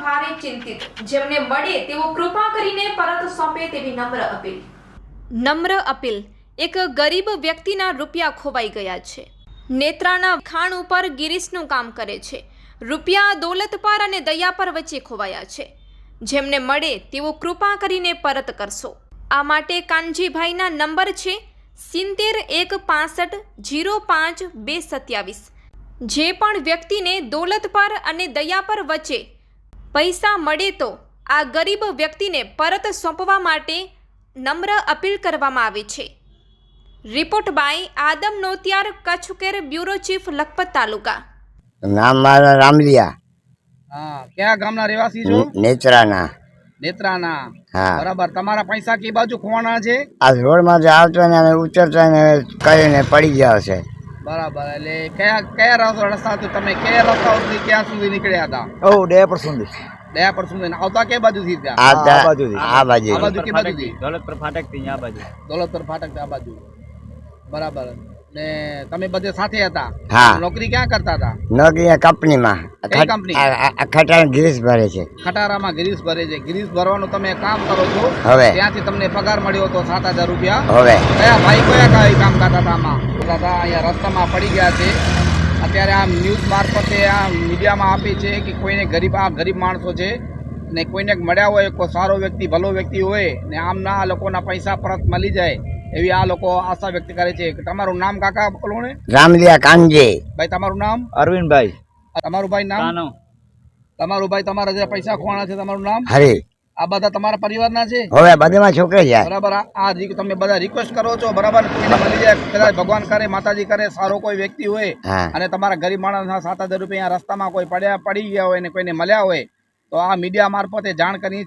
ભારે ચિંતિત. જેમને મળે તેઓ કૃપા કરીને પરત સોંપે તેવી નમ્ર અપીલ. નમ્ર અપીલ. એક ગરીબ વ્યક્તિના રૂપિયા ખોવાઈ ગયા છે. નેત્રાના ખાણ ઉપર ગિરીશનું કામ કરે છે. રૂપિયા દોલતપાર અને દયાપર વચ્ચે ખોવાયા છે. જેમને મળે તેઓ કૃપા કરીને પરત કરશો. આ માટે કાનજીભાઈના નંબર છે સિત્તેર એક પાસઠ જીરો પાંચ બે સત્યાવીસ. જે પણ વ્યક્તિને દોલત પર અને દયા પર વચ્ચે પૈસા મળે તો આ ગરીબ વ્યક્તિને પરત સોંપવા માટે નમ્ર અપીલ કરવામાં આવે છે. રિપોર્ટ બાય આદમ નોતિયાર કચ્છકેર બ્યુરો ચીફ લખપત તાલુકા. નામ મારા રામલિયા. હા ક્યાં ગામના રહેવાસી છો? નેત્રાના. નેત્રાના. હા. બરાબર તમારા પૈસા કઈ બાજુ ખોવાના છે? આ રોડમાં જે આવતો ને ઉતરતા ને કરીને પડી ગયા છે. બરાબર એટલે કયા કયા રસ્તા? રસ્તાથી તમે કયા રસ્તાઓથી ક્યાં સુધી નીકળ્યા હતા? ઓ ડે પર સુધી દયા પર સુધી આવતા કે બાજુથી ત્યાં? આ બાજુથી. આ બાજુ આ બાજુ કે બાજુથી દોલતપુર ફાટકથી આ બાજુ. દોલતપુર ફાટકથી આ બાજુ. બરાબર. ને તમે બધે સાથે હતા? હા. નોકરી ક્યાં કરતા હતા? નોકરી કંપનીમાં. કંપની? ખટાણ ગ્રીસ ભરે છે. ખટારામાં ગ્રીસ ભરે છે. ગ્રીસ ભરવાનું તમે કામ કરો છો હવે. ત્યાંથી તમને પગાર મળ્યો હતો સાત હજાર રૂપિયા. હવે. કયા ભાઈ કયા કયા કામ કરતા હતા આમાં? દાદા અહીંયા રસ્તામાં પડી ગયા છે. અત્યારે આ ન્યૂઝ મારફતે આ મીડિયામાં આપે છે કે કોઈને ગરીબ આ ગરીબ માણસો છે ને કોઈને મળ્યા હોય કોઈ સારો વ્યક્તિ ભલો વ્યક્તિ હોય ને આમના આ લોકોના પૈસા પરત મળી જાય. એવી આ લોકો આશા વ્યક્ત કરે છે તમારું નામ કાકા બોલોને? રામલિયા કાનજી. ભાઈ તમારું નામ? અરવિંદભાઈ. તમારું ભાઈ નામ? કાનો. તમારું ભાઈ તમારા જે પૈસા ખોવાના છે તમારું નામ? હરે. આ બધા તમારા પરિવારના છે? હવે બધીમાં છોકરી જાય બરાબર આ- તમે બધા રિક્વેસ્ટ કરો છો બરાબર? મળી જાય કદાચ ભગવાન કરે માતાજી કરે સારો કોઈ વ્યક્તિ હોય અને તમારા ગરીબ માણસના સાત હજાર રૂપિયા રસ્તામાં કોઈ પડ્યા પડી ગયા હોય ને કોઈને મળ્યા હોય તો આ મીડિયા મારફતે જાણ કરી